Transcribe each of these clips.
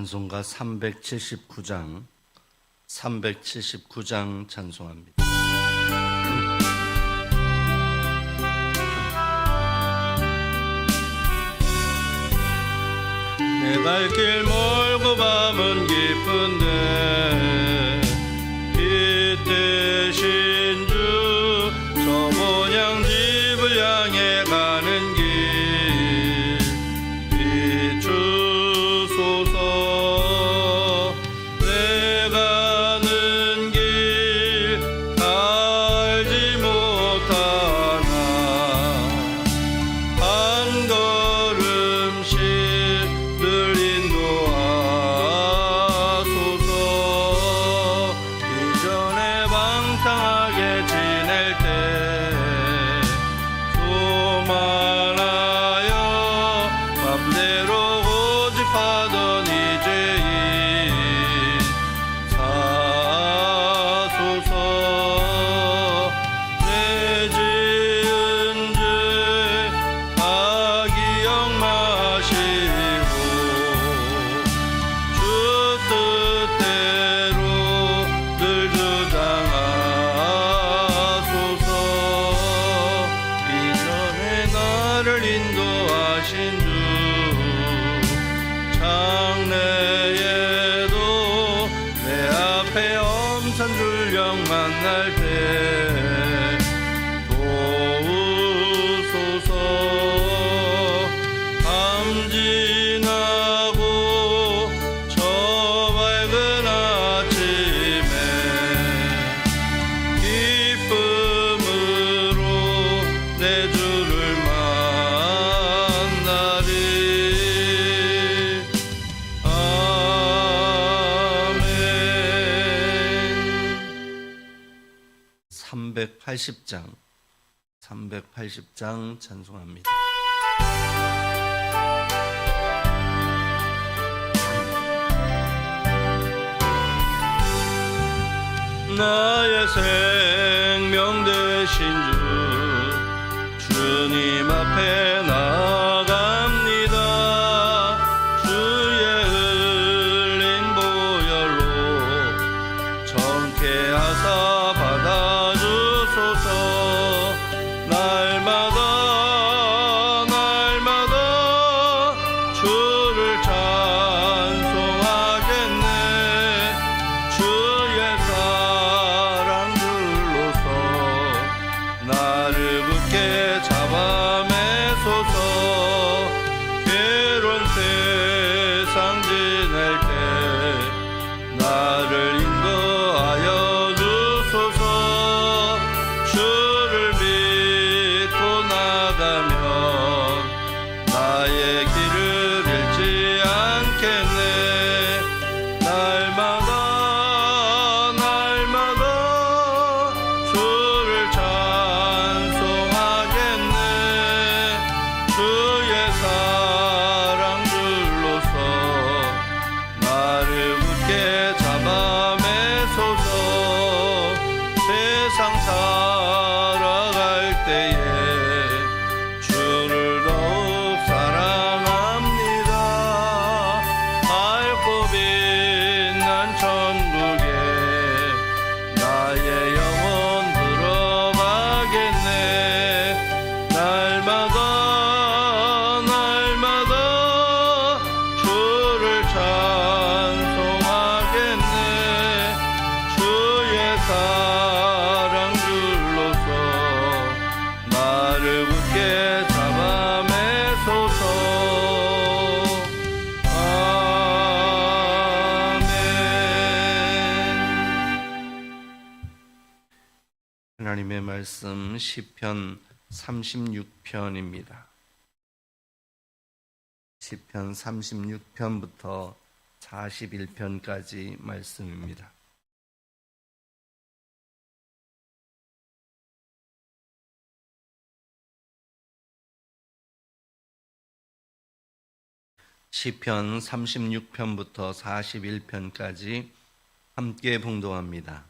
찬송가 379장 379장 찬송합니다. 내 발길 멀고 밤은 깊은데 이 대신 380장 380장 찬송합니다. 나의 생명 되신 주 주님 앞에 말씀 시편 36편입니다. 시편 36편부터 41편까지 말씀입니다. 시편 36편부터 41편까지 함께 봉독합니다.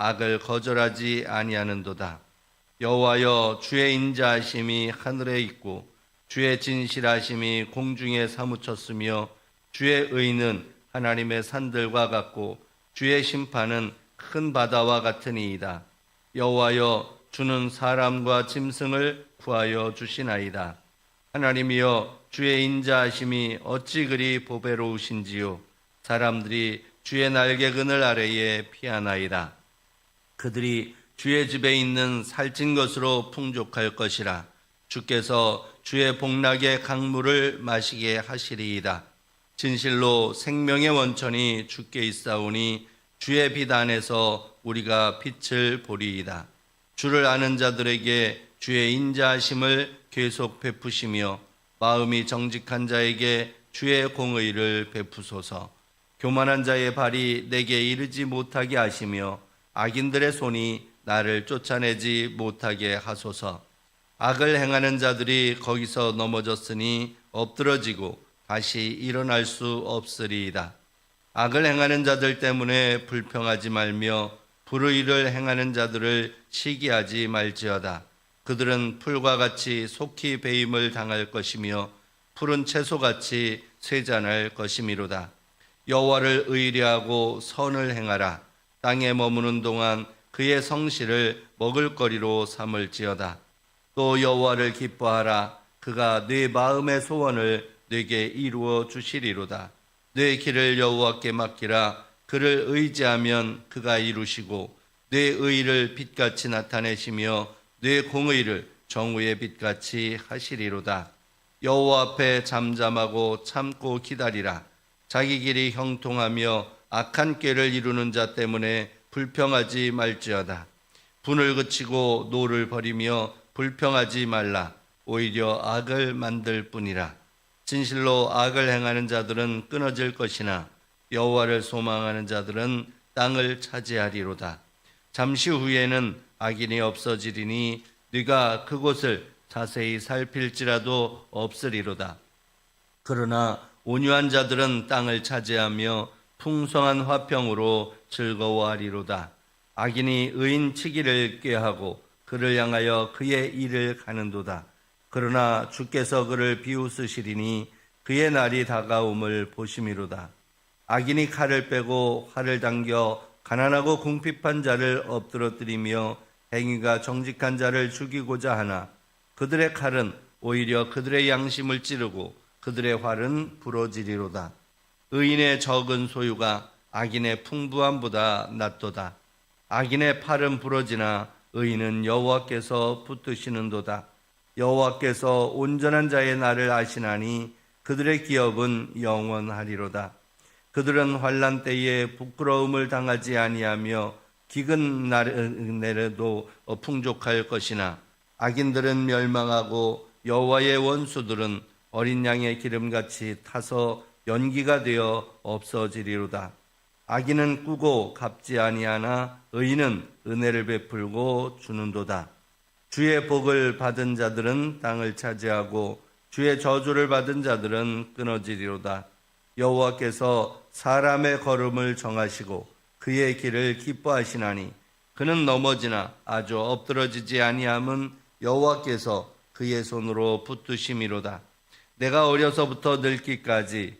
악을 거절하지 아니하는도다. 여호와여 주의 인자하심이 하늘에 있고 주의 진실하심이 공중에 사무쳤으며 주의 의는 하나님의 산들과 같고 주의 심판은 큰 바다와 같으니이다. 여호와여 주는 사람과 짐승을 구하여 주시나이다. 하나님이여 주의 인자하심이 어찌 그리 보배로우신지요 사람들이 주의 날개그늘 아래에 피하나이다. 그들이 주의 집에 있는 살찐 것으로 풍족할 것이라 주께서 주의 복락의 강물을 마시게 하시리이다. 진실로 생명의 원천이 주께 있사오니 주의 빛 안에서 우리가 빛을 보리이다. 주를 아는 자들에게 주의 인자하심을 계속 베푸시며 마음이 정직한 자에게 주의 공의를 베푸소서. 교만한 자의 발이 내게 이르지 못하게 하시며 악인들의 손이 나를 쫓아내지 못하게 하소서. 악을 행하는 자들이 거기서 넘어졌으니 엎드러지고 다시 일어날 수 없으리이다. 악을 행하는 자들 때문에 불평하지 말며 불의를 행하는 자들을 시기하지 말지어다. 그들은 풀과 같이 속히 배임을 당할 것이며 푸른 채소같이 쇠잔할 것이미로다. 여호와를 의뢰하고 선을 행하라. 땅에 머무는 동안 그의 성실을 먹을거리로 삼을지어다. 또 여호와를 기뻐하라. 그가 네 마음의 소원을 네게 이루어 주시리로다. 네 길을 여호와께 맡기라. 그를 의지하면 그가 이루시고 네 의를 빛같이 나타내시며 네 공의를 정의의 빛같이 하시리로다. 여호와 앞에 잠잠하고 참고 기다리라. 자기 길이 형통하며 악한 꾀를 이루는 자 때문에 불평하지 말지어다. 분을 그치고 노를 버리며 불평하지 말라. 오히려 악을 만들 뿐이라. 진실로 악을 행하는 자들은 끊어질 것이나 여호와를 소망하는 자들은 땅을 차지하리로다. 잠시 후에는 악인이 없어지리니 네가 그곳을 자세히 살필지라도 없으리로다. 그러나 온유한 자들은 땅을 차지하며 풍성한 화평으로 즐거워하리로다. 악인이 의인 치기를 꾀하고 그를 향하여 그의 일을 가는도다. 그러나 주께서 그를 비웃으시리니 그의 날이 다가옴을 보심이로다. 악인이 칼을 빼고 활을 당겨 가난하고 궁핍한 자를 엎드러뜨리며 행위가 정직한 자를 죽이고자 하나 그들의 칼은 오히려 그들의 양심을 찌르고 그들의 활은 부러지리로다. 의인의 적은 소유가 악인의 풍부함보다 낫도다. 악인의 팔은 부러지나 의인은 여호와께서 붙드시는도다. 여호와께서 온전한 자의 날을 아시나니 그들의 기업은 영원하리로다. 그들은 환란 때에 부끄러움을 당하지 아니하며 기근 날에도 풍족할 것이나 악인들은 멸망하고 여호와의 원수들은 어린 양의 기름같이 타서 연기가 되어 없어지리로다. 악인은 꾸고 갚지 아니하나 의인은 은혜를 베풀고 주는도다. 주의 복을 받은 자들은 땅을 차지하고 주의 저주를 받은 자들은 끊어지리로다. 여호와께서 사람의 걸음을 정하시고 그의 길을 기뻐하시나니 그는 넘어지나 아주 엎드러지지 아니함은 여호와께서 그의 손으로 붙드심이로다. 내가 어려서부터 늙기까지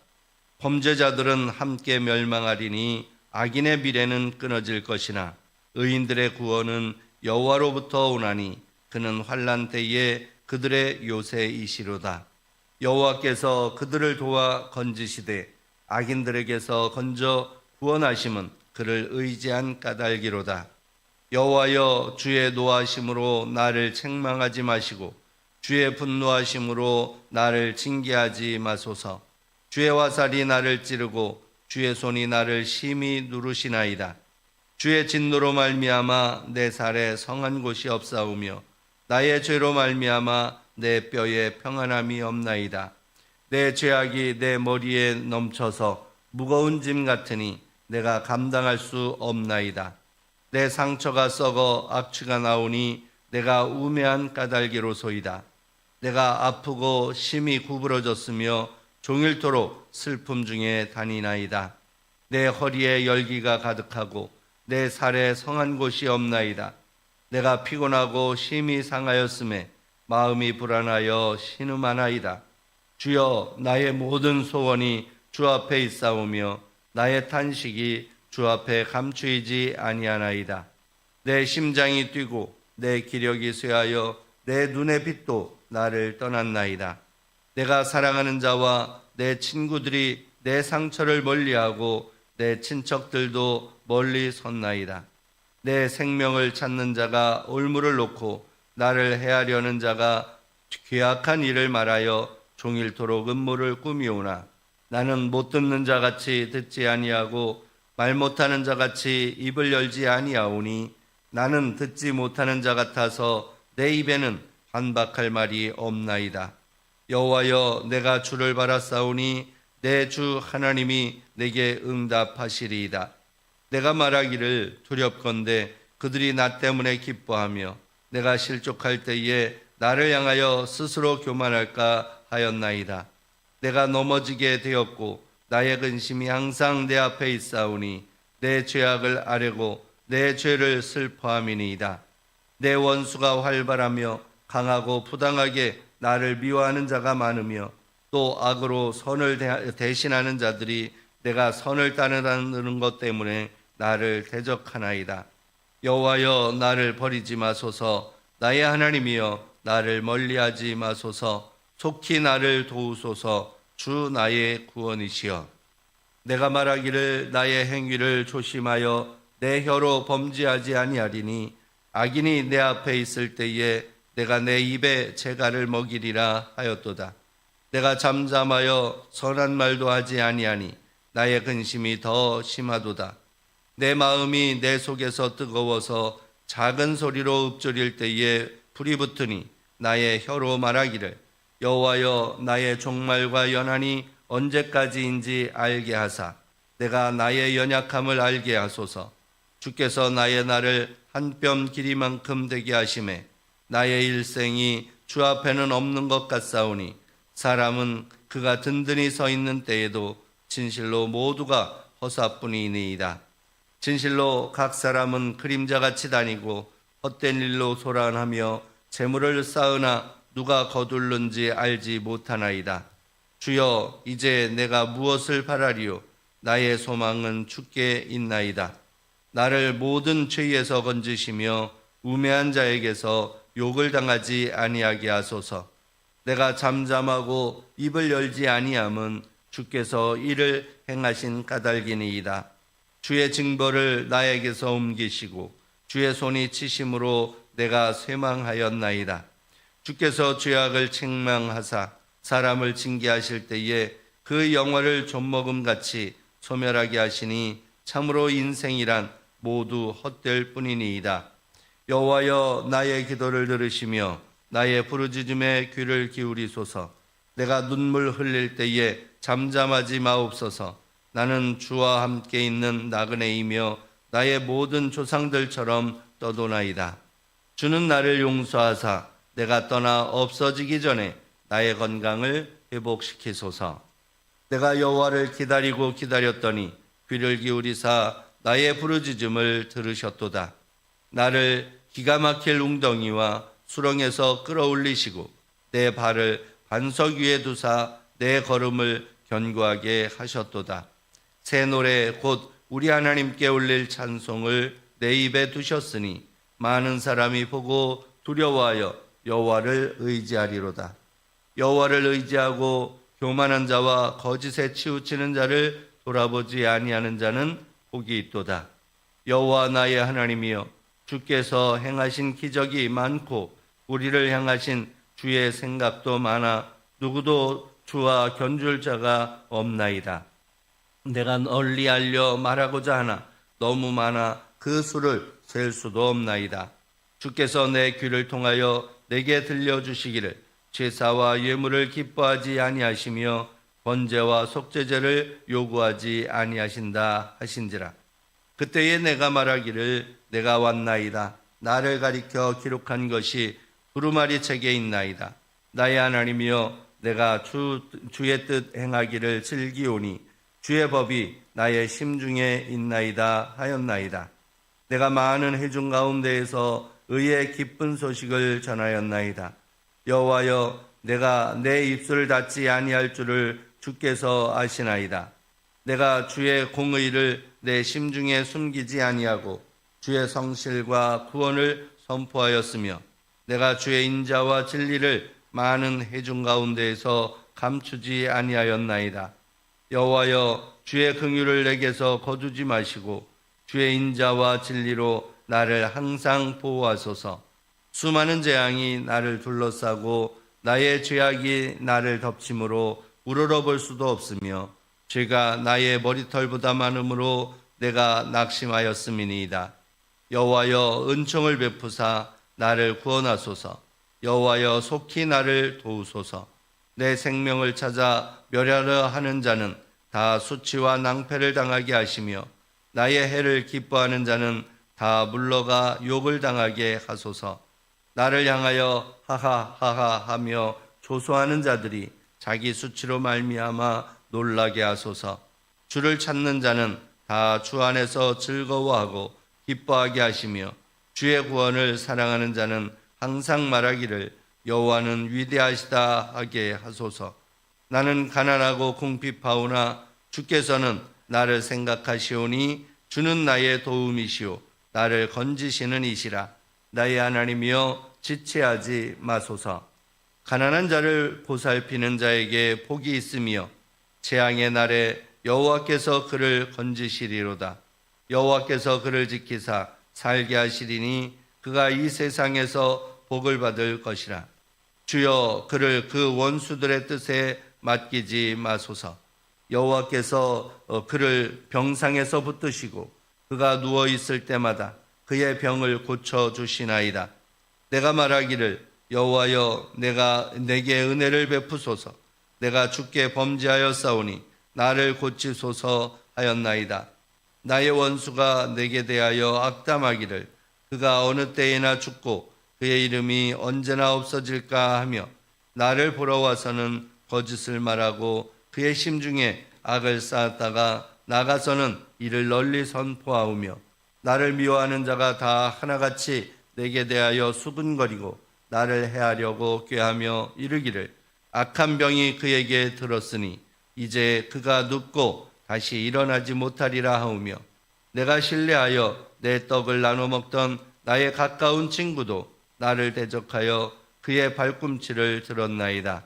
범죄자들은 함께 멸망하리니 악인의 미래는 끊어질 것이나 의인들의 구원은 여호와로부터 오나니 그는 환란 때에 그들의 요새이시로다. 여호와께서 그들을 도와 건지시되 악인들에게서 건져 구원하심은 그를 의지한 까닭이로다. 여호와여 주의 노하심으로 나를 책망하지 마시고 주의 분노하심으로 나를 징계하지 마소서. 주의 화살이 나를 찌르고 주의 손이 나를 심히 누르시나이다. 주의 진노로 말미암아 내 살에 성한 곳이 없사오며 나의 죄로 말미암아 내 뼈에 평안함이 없나이다. 내 죄악이 내 머리에 넘쳐서 무거운 짐 같으니 내가 감당할 수 없나이다. 내 상처가 썩어 악취가 나오니 내가 우매한 까닭이로소이다. 내가 아프고 심히 구부러졌으며 종일토록 슬픔 중에 다니나이다. 내 허리에 열기가 가득하고 내 살에 성한 곳이 없나이다. 내가 피곤하고 심히 상하였음에 마음이 불안하여 신음하나이다. 주여 나의 모든 소원이 주 앞에 있사오며 나의 탄식이 주 앞에 감추이지 아니하나이다. 내 심장이 뛰고 내 기력이 쇠하여 내 눈의 빛도 나를 떠났나이다. 내가 사랑하는 자와 내 친구들이 내 상처를 멀리하고 내 친척들도 멀리 섰나이다. 내 생명을 찾는 자가 올무를 놓고 나를 해하려는 자가 괴악한 일을 말하여 종일토록 음모를 꾸미오나 나는 못 듣는 자 같이 듣지 아니하고 말 못하는 자 같이 입을 열지 아니하오니 나는 듣지 못하는 자 같아서 내 입에는 반박할 말이 없나이다. 여호와여 내가 주를 바라싸우니 내 주 하나님이 내게 응답하시리이다. 내가 말하기를 두렵건대 그들이 나 때문에 기뻐하며 내가 실족할 때에 나를 향하여 스스로 교만할까 하였나이다. 내가 넘어지게 되었고 나의 근심이 항상 내 앞에 있사오니 내 죄악을 아뢰고 내 죄를 슬퍼함이니이다. 내 원수가 활발하며 강하고 부당하게 나를 미워하는 자가 많으며 또 악으로 선을 대- 대신하는 자들이 내가 선을 따르는 것 때문에 나를 대적하나이다. 여호와여 나를 버리지 마소서. 나의 하나님이여 나를 멀리하지 마소서. 속히 나를 도우소서. 주 나의 구원이시여. 내가 말하기를 나의 행위를 조심하여 내 혀로 범죄하지 아니하리니 악인이 내 앞에 있을 때에 내가 내 입에 재갈을 먹이리라 하였도다. 내가 잠잠하여 선한 말도 하지 아니하니 나의 근심이 더 심하도다. 내 마음이 내 속에서 뜨거워서 작은 소리로 읊조릴 때에 불이 붙으니 나의 혀로 말하기를 여호와여 나의 종말과 연한이 언제까지인지 알게 하사 내가 나의 연약함을 알게 하소서 주께서 나의 날을 한뼘 길이만큼 되게 하심에 나의 일생이 주 앞에는 없는 것 같사오니 사람은 그가 든든히 서 있는 때에도 진실로 모두가 허사뿐이니이다. 진실로 각 사람은 그림자같이 다니고 헛된 일로 소란하며 재물을 쌓으나 누가 거둘는지 알지 못하나이다. 주여 이제 내가 무엇을 바라리요 나의 소망은 주께 있나이다. 나를 모든 죄에서 건지시며 우매한 자에게서 욕을 당하지 아니하게 하소서. 내가 잠잠하고 입을 열지 아니함은 주께서 이를 행하신 까닭이니이다. 주의 징벌을 나에게서 옮기시고 주의 손이 치심으로 내가 쇠망하였나이다. 주께서 죄악을 책망하사 사람을 징계하실 때에 그 영화를 좀먹음 같이 소멸하게 하시니 참으로 인생이란 모두 헛될 뿐이니이다. 여호와여 나의 기도를 들으시며 나의 부르짖음에 귀를 기울이소서. 내가 눈물 흘릴 때에 잠잠하지 마옵소서. 나는 주와 함께 있는 나그네이며 나의 모든 조상들처럼 떠도나이다. 주는 나를 용서하사 내가 떠나 없어지기 전에 나의 건강을 회복시키소서. 내가 여호와를 기다리고 기다렸더니 귀를 기울이사 나의 부르짖음을 들으셨도다. 나를 기가 막힐 웅덩이와 수렁에서 끌어올리시고 내 발을 반석 위에 두사 내 걸음을 견고하게 하셨도다. 새 노래 곧 우리 하나님께 올릴 찬송을 내 입에 두셨으니 많은 사람이 보고 두려워하여 여호와를 의지하리로다. 여호와를 의지하고 교만한 자와 거짓에 치우치는 자를 돌아보지 아니하는 자는 복이 있도다. 여호와 나의 하나님이여 주께서 행하신 기적이 많고 우리를 향하신 주의 생각도 많아 누구도 주와 견줄 자가 없나이다. 내가 널리 알려 말하고자 하나 너무 많아 그 수를 셀 수도 없나이다. 주께서 내 귀를 통하여 내게 들려주시기를 제사와 예물을 기뻐하지 아니하시며 번제와 속죄제를 요구하지 아니하신다 하신지라. 그때에 내가 말하기를 내가 왔나이다. 나를 가리켜 기록한 것이 두루마리 책에 있나이다. 나의 하나님이여 내가 주, 주의 뜻 행하기를 즐기오니 주의 법이 나의 심중에 있나이다 하였나이다. 내가 많은 회중 가운데에서 의의 기쁜 소식을 전하였나이다. 여호와여 내가 내 입술을 닫지 아니할 줄을 주께서 아시나이다. 내가 주의 공의를 내 심중에 숨기지 아니하고 주의 성실과 구원을 선포하였으며 내가 주의 인자와 진리를 많은 회중 가운데에서 감추지 아니하였나이다. 여호와여 주의 긍휼을 내게서 거두지 마시고 주의 인자와 진리로 나를 항상 보호하소서. 수많은 재앙이 나를 둘러싸고 나의 죄악이 나를 덮침으로 우러러 볼 수도 없으며 죄가 나의 머리털보다 많으므로 내가 낙심하였음이니이다. 여호와여 은총을 베푸사 나를 구원하소서. 여호와여 속히 나를 도우소서. 내 생명을 찾아 멸하려 하는 자는 다 수치와 낭패를 당하게 하시며 나의 해를 기뻐하는 자는 다 물러가 욕을 당하게 하소서. 나를 향하여 하하하하 하며 조소하는 자들이 자기 수치로 말미암아 놀라게 하소서. 주를 찾는 자는 다 주 안에서 즐거워하고 기뻐하게 하시며 주의 구원을 사랑하는 자는 항상 말하기를 여호와는 위대하시다 하게 하소서. 나는 가난하고 궁핍하오나 주께서는 나를 생각하시오니 주는 나의 도움이시오 나를 건지시는 이시라. 나의 하나님이여 지체하지 마소서. 가난한 자를 보살피는 자에게 복이 있으며 재앙의 날에 여호와께서 그를 건지시리로다. 여호와께서 그를 지키사 살게 하시리니 그가 이 세상에서 복을 받을 것이라. 주여 그를 그 원수들의 뜻에 맡기지 마소서. 여호와께서 어, 그를 병상에서 붙드시고 그가 누워 있을 때마다 그의 병을 고쳐 주시나이다. 내가 말하기를 여호와여 내가 내게 은혜를 베푸소서. 내가 주께 범죄하여 싸우니 나를 고치소서 하였나이다. 나의 원수가 내게 대하여 악담하기를 그가 어느 때에나 죽고 그의 이름이 언제나 없어질까 하며 나를 보러 와서는 거짓을 말하고 그의 심중에 악을 쌓았다가 나가서는 이를 널리 선포하오며 나를 미워하는 자가 다 하나같이 내게 대하여 수군거리고 나를 해하려고 꾀하며 이르기를 악한 병이 그에게 들었으니 이제 그가 눕고 다시 일어나지 못하리라 하오며 내가 신뢰하여 내 떡을 나눠 먹던 나의 가까운 친구도 나를 대적하여 그의 발꿈치를 들었나이다.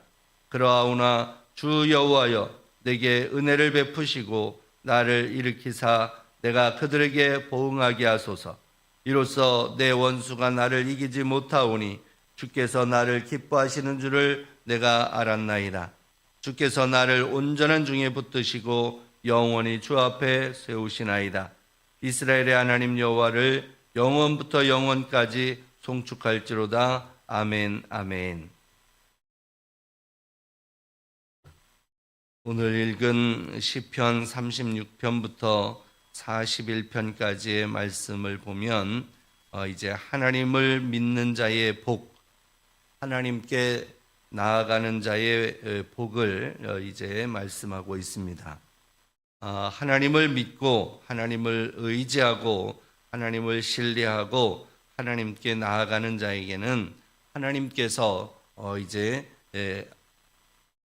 그러하오나 주 여호와여 내게 은혜를 베푸시고 나를 일으키사 내가 그들에게 보응하게 하소서. 이로써 내 원수가 나를 이기지 못하오니 주께서 나를 기뻐하시는 줄을 내가 알았나이다. 주께서 나를 온전한 중에 붙드시고 영원히 주 앞에 세우시나이다. 이스라엘의 하나님 여호와를 영원부터 영원까지 송축할지로다. 아멘, 아멘. 오늘 읽은 시편 36편부터 41편까지의 말씀을 보면 어, 이제 하나님을 믿는 자의 복, 하나님께 나아가는 자의 어, 복을 어, 이제 말씀하고 있습니다. 아, 하나님을 믿고 하나님을 의지하고 하나님을 신뢰하고 하나님께 나아가는 자에게는 하나님께서 어, 이제 에,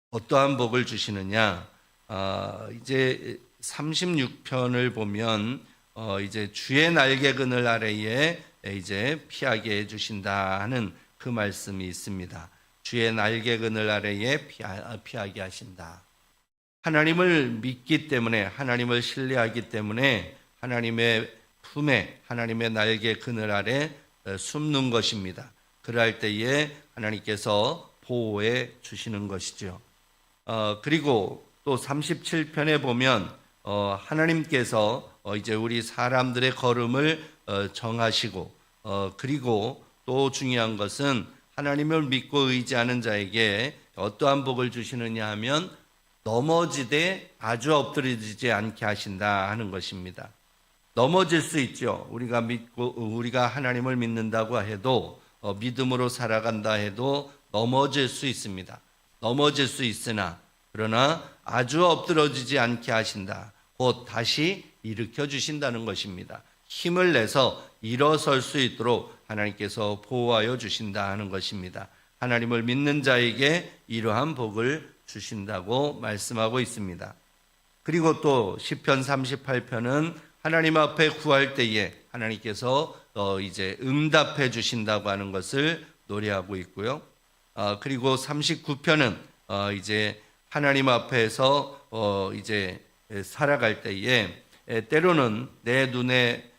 어떠한 복을 주시느냐? 아, 이제 36편을 보면 어, 이제 주의 날개 그늘 아래에 이제 피하게 해 주신다 하는 그 말씀이 있습니다. 주의 날개 그늘 아래에 피하, 피하게 하신다. 하나님을 믿기 때문에 하나님을 신뢰하기 때문에 하나님의 품에 하나님의 날개 그늘 아래 어, 숨는 것입니다. 그럴 때에 하나님께서 보호해 주시는 것이죠. 어, 그리고 또 37편에 보면 어, 하나님께서 어, 이제 우리 사람들의 걸음을 어, 정하시고 어, 그리고 또 중요한 것은 하나님을 믿고 의지하는 자에게 어떠한 복을 주시느냐 하면 넘어지되 아주 엎드려지지 않게 하신다 하는 것입니다. 넘어질 수 있죠. 우리가 믿고 우리가 하나님을 믿는다고 해도 어, 믿음으로 살아간다 해도 넘어질 수 있습니다. 넘어질 수 있으나 그러나 아주 엎드러지지 않게 하신다. 곧 다시 일으켜 주신다는 것입니다. 힘을 내서 일어설 수 있도록 하나님께서 보호하여 주신다 하는 것입니다. 하나님을 믿는 자에게 이러한 복을 주신다고 말씀하고 있습니다. 그리고 또 시편 38편은 하나님 앞에 구할 때에 하나님께서 어 이제 응답해 주신다고 하는 것을 노래하고 있고요. 어 그리고 39편은 어 이제 하나님 앞에서 어 이제 살아갈 때에 때로는 내 눈에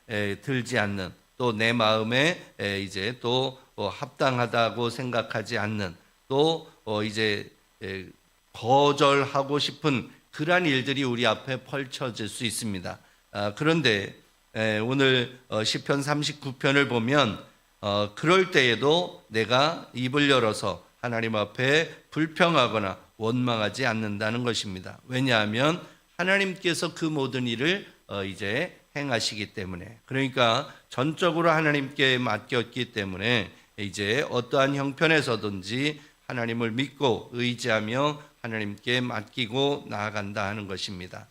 들지 않는 또 내 마음에 이제 또 합당하다고 생각하지 않는 또 이제 거절하고 싶은 그러한 일들이 우리 앞에 펼쳐질 수 있습니다. 아, 그런데 오늘 어, 시편 39편을 보면 어, 그럴 때에도 내가 입을 열어서 하나님 앞에 불평하거나 원망하지 않는다는 것입니다. 왜냐하면 하나님께서 그 모든 일을 어, 이제 행하시기 때문에 그러니까 전적으로 하나님께 맡겼기 때문에 이제 어떠한 형편에서든지 하나님을 믿고 의지하며 하나님께 맡기고 나아간다 하는 것입니다.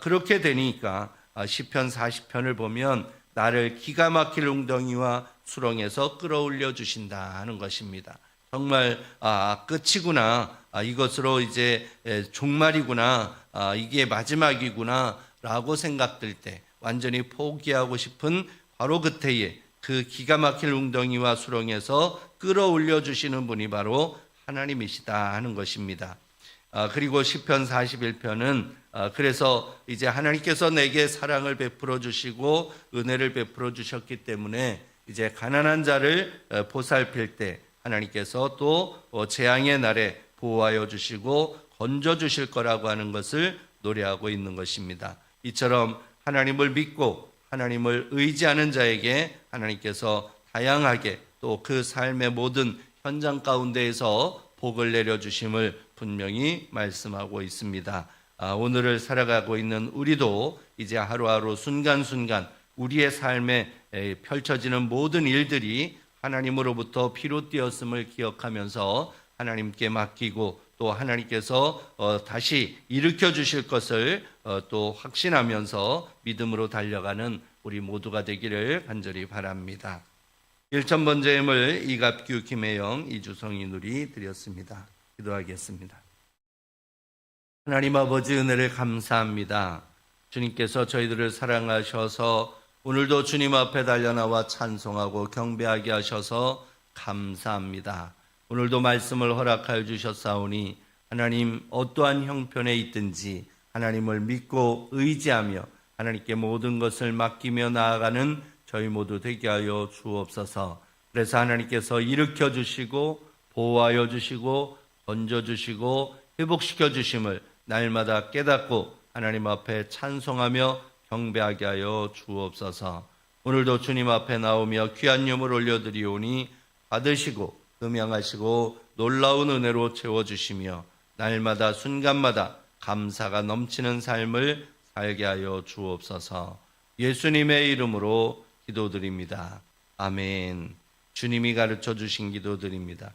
그렇게 되니까 시편 40편을 보면 나를 기가 막힐 웅덩이와 수렁에서 끌어올려 주신다 하는 것입니다. 정말 아 끝이구나 아, 이것으로 이제 종말이구나 아, 이게 마지막이구나라고 생각될 때 완전히 포기하고 싶은 바로 그때에 그 기가 막힐 웅덩이와 수렁에서 끌어올려 주시는 분이 바로 하나님이시다 하는 것입니다. 아, 그리고 시편 41편은 아, 그래서 이제 하나님께서 내게 사랑을 베풀어 주시고 은혜를 베풀어 주셨기 때문에 이제 가난한 자를 어, 보살필 때 하나님께서 또 어, 재앙의 날에 보호하여 주시고 건져 주실 거라고 하는 것을 노래하고 있는 것입니다. 이처럼 하나님을 믿고 하나님을 의지하는 자에게 하나님께서 다양하게 또 그 삶의 모든 현장 가운데에서 복을 내려 주심을 분명히 말씀하고 있습니다. 아, 오늘을 살아가고 있는 우리도 이제 하루하루 순간순간 우리의 삶에 펼쳐지는 모든 일들이 하나님으로부터 비롯되었음을 기억하면서 하나님께 맡기고 또 하나님께서 어, 다시 일으켜 주실 것을 어, 또 확신하면서 믿음으로 달려가는 우리 모두가 되기를 간절히 바랍니다. 1천 번째 예물 이갑규 김혜영 이주성이 누리 드렸습니다. 기도하겠습니다. 하나님 아버지 은혜를 감사합니다. 주님께서 저희들을 사랑하셔서 오늘도 주님 앞에 달려나와 찬송하고 경배하게 하셔서 감사합니다. 오늘도 말씀을 허락하여 주셨사오니 하나님 어떠한 형편에 있든지 하나님을 믿고 의지하며 하나님께 모든 것을 맡기며 나아가는 저희 모두 되게 하여 주옵소서. 그래서 하나님께서 일으켜 주시고 보호하여 주시고 건져 주시고 회복시켜 주심을 날마다 깨닫고 하나님 앞에 찬송하며 경배하게 하여 주옵소서. 오늘도 주님 앞에 나오며 귀한 유물 올려드리오니 받으시고 음양하시고 놀라운 은혜로 채워주시며 날마다 순간마다 감사가 넘치는 삶을 살게 하여 주옵소서. 예수님의 이름으로 기도드립니다. 아멘. 주님이 가르쳐 주신 기도드립니다.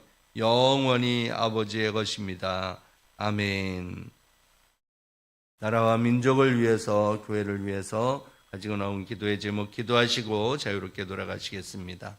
영원히 아버지의 것입니다. 아멘. 나라와 민족을 위해서 교회를 위해서 가지고 나온 기도의 제목 기도하시고 자유롭게 돌아가시겠습니다.